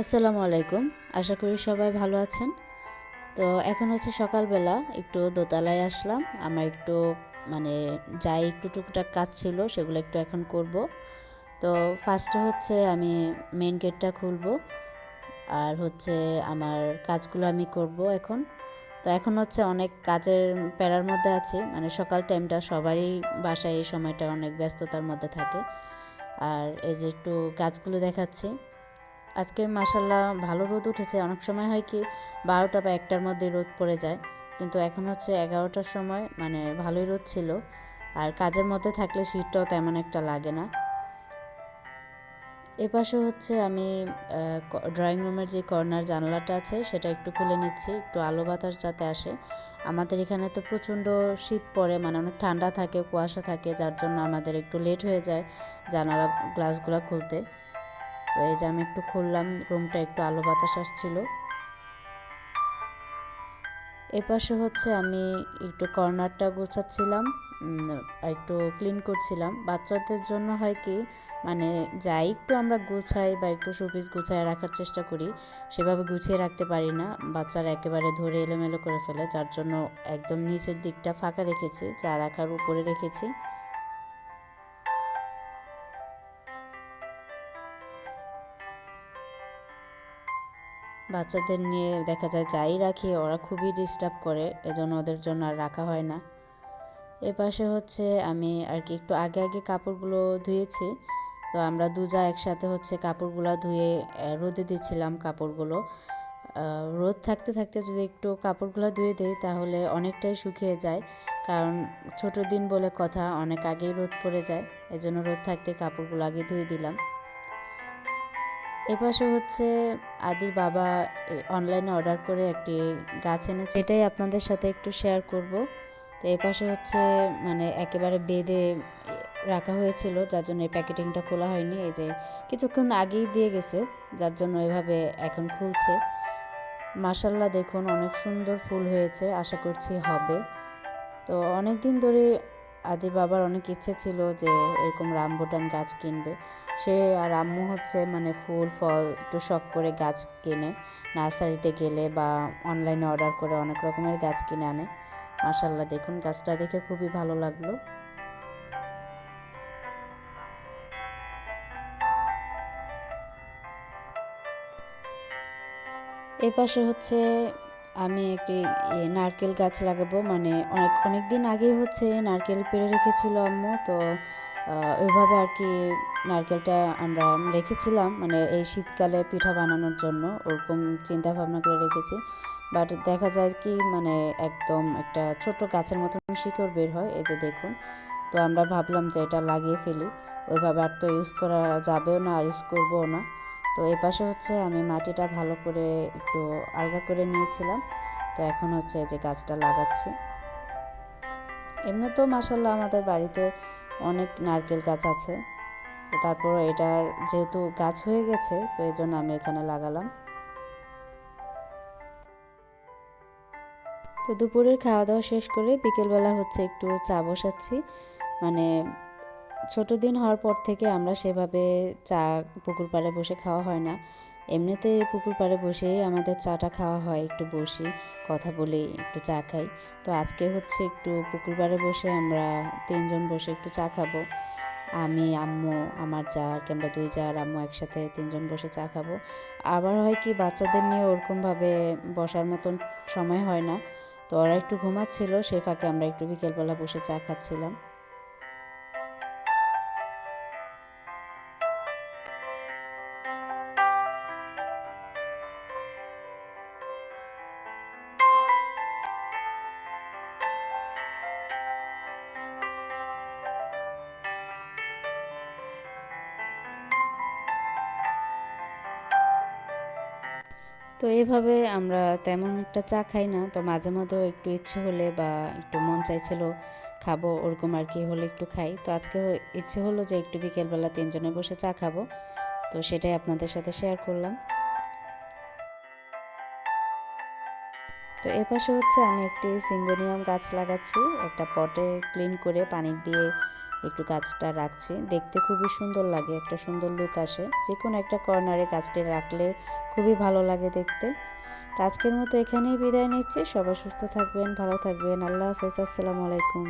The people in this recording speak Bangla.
আসসালামু আলাইকুম। আশা করি সবাই ভালো আছেন। তো এখন হচ্ছে সকালবেলা, একটু দোতলায় আসলাম। আমার একটু মানে যাই একটু টুকটাক কাজ ছিল, সেগুলো একটু এখন করব। তো ফার্স্টে হচ্ছে আমি মেন গেটটা খুলবো। আর হচ্ছে আমার কাজগুলো আমি করব এখন। তো এখন হচ্ছে অনেক কাজের প্যারার মধ্যে আছি। মানে সকাল টাইমটা সবারই বাসায় এই সময়টা অনেক ব্যস্ততার মধ্যে থাকে। আর এই যে একটু গাছগুলো দেখাচ্ছি। আজকে মাসাল্লাহ ভালো রোদ উঠেছে। অনেক সময় হয় কি, বারোটা বা একটার মধ্যে রোদ পড়ে যায়। কিন্তু এখন হচ্ছে এগারোটার সময় মানে ভালোই রোদ ছিল। আর কাজের মধ্যে থাকলে শীতটাও তেমন একটা লাগে না। এপাশে হচ্ছে আমি ড্রয়িং রুমের যে কর্নার জানলাটা আছে, সেটা একটু খুলে নিচ্ছি। একটু আলো বাতাস যাতে আসে। আমাদের এখানে তো প্রচণ্ড শীত পড়ে মানে অনেক ঠান্ডা থাকে, কুয়াশা থাকে, যার জন্য আমাদের একটু লেট হয়ে যায় জানালা গ্লাসগুলো খুলতে। এই যে আমি একটু খুললাম রুমটা একটু আলো বাতাস আসছিল। এপাশে হচ্ছে আমি একটু কর্নারটা গোছাচ্ছিলাম একটু ক্লিন করছিলাম। বাচ্চাদের জন্য হয় কি মানে যাই একটু আমরা গুছাই বা একটু শোপিস গুছায় রাখার চেষ্টা করি, সেভাবে গুছিয়ে রাখতে পারি না। বাচ্চারা একেবারে ধরে এলোমেলো করে ফেলে, যার জন্য একদম নিচের দিকটা ফাঁকা রেখেছি চা রাখার উপরে রেখেছি। বাচ্চাদের নিয়ে দেখা যায় যাই রাখি ওরা খুবই ডিস্টার্ব করে, এজন্য ওদের জন্য আর রাখা হয় না। এ পাশে হচ্ছে আমি আর কি একটু আগে আগে কাপড়গুলো ধুয়েছি, তো আমরা দুজা একসাথে হচ্ছে কাপড়গুলো ধুয়ে রোদে দিচ্ছিলাম কাপড়গুলো। রোদ থাকতে থাকতে যদি একটু কাপড়গুলো ধুয়ে দিই তাহলে অনেকটাই শুকিয়ে যায়, কারণ ছোট দিন বলে কথা, অনেক আগেই রোদ পড়ে যায়, এজন্য রোদ থাকতে কাপড়গুলো আগে ধুয়ে দিলাম। এপাশে হচ্ছে আদির বাবা অনলাইনে অর্ডার করে একটি গাছ এনেছে। এটাই আপনাদের সাথে একটু শেয়ার করব। তো এপাশে হচ্ছে মানে একেবারে বেঁধে রাখা হয়েছিল, যার জন্য এই প্যাকেটিংটা খোলা হয়নি। এই যে কিছুক্ষণ আগেই দিয়ে গেছে, যার জন্য এভাবে এখন খুলছে। মাসাল্লাহ দেখুন, অনেক সুন্দর ফুল হয়েছে, আশা করছি হবে। তো অনেক দিন ধরে আদি বাবার অনেক ইচ্ছে ছিল যে এরকম রামবুটান গাছ কিনবে। সে আর আম্মু হচ্ছে মানে ফুল, ফল একটু শখ করে গাছ কেনে। নার্সারিতে গেলে বা অনলাইনে অর্ডার করে অনেক রকমের গাছ কিনে আনে। মাসাল্লাহ দেখুন গাছটা দেখে খুবই ভালো লাগল। এ পাশে হচ্ছে আমি একটি নারকেল গাছ লাগাবো। মানে অনেক অনেক দিন আগেই হচ্ছে নারকেল পেরে রেখেছিল আম্মু। তো ওইভাবে আর কি নারকেলটা আমরা রেখেছিলাম। মানে এই শীতকালে পিঠা বানানোর জন্য ওরকম চিন্তা ভাবনা করে রেখেছি। বাট দেখা যায় কি মানে একদম একটা ছোট গাছের মতন শিকড় বের হয়, এই যে দেখুন। তো আমরা ভাবলাম যে এটা লাগিয়ে ফেলি। ওইভাবে আর তো ইউজ করা যাবেও না, আর ইউজ করব না। তো এ পাশে হচ্ছে আমি মাটিটা ভালো করে একটু আলগা করে নিয়েছিলাম। তো এখন হচ্ছে যে গাছটা লাগাচ্ছি। এমনি তো মাসাল্লাহ আমাদের বাড়িতে অনেক নারকেল গাছ আছে। তো তারপর এটার যেহেতু গাছ হয়ে গেছে, তো এই জন্য আমি এখানে লাগালাম। তো দুপুরের খাওয়া দাওয়া শেষ করে বিকেলবেলা হচ্ছে একটু চা বসাচ্ছি। মানে ছোট দিন হওয়ার পর থেকে আমরা সেভাবে চা পুকুর পাড়ে বসে খাওয়া হয় না। এমনিতে পুকুর পাড়ে বসেই আমাদের চাটা খাওয়া হয়, একটু বসি, কথা বলি, একটু চা খাই। তো আজকে হচ্ছে একটু পুকুর পাড়ে বসে আমরা তিনজন বসে একটু চা খাব। আমি, আম্মু, আমার যা আর কি আমরা দুই যা আর আম্মু একসাথে তিনজন বসে চা খাব। আবার হয় কি, বাচ্চাদের নিয়ে ওরকমভাবে বসার মতন সময় হয় না। তো ওরা একটু ঘুমাচ্ছিল সে ফাঁকে আমরা একটু বিকেলবেলা বসে চা খাচ্ছিলাম। তো এভাবে আমরা তেমন একটা চা খাই না। তো মাঝে মধ্যেও একটু ইচ্ছে হলে বা একটু মন চাইছিল খাব, ওরকম আর কি হলে একটু খাই। তো আজকে ইচ্ছে হলো যে একটু বিকেলবেলা তিনজনে বসে চা খাব। তো সেটাই আপনাদের সাথে শেয়ার করলাম। তো এ পাশে হচ্ছে আমি একটি সিঙ্গোনিয়াম গাছ লাগাচ্ছি। একটা পটে ক্লিন করে পানি দিয়ে একটু গাছটা রাখছি। দেখতে খুবই সুন্দর লাগে, একটা সুন্দর লুক আসে। যে কোনো একটা কর্নারে গাছটি রাখলে খুবই ভালো লাগে দেখতে। তো আজকের মতো এখানেই বিদায় নিচ্ছি। সবাই সুস্থ থাকবেন, ভালো থাকবেন। আল্লাহ হাফেজ, আসসালামু আলাইকুম।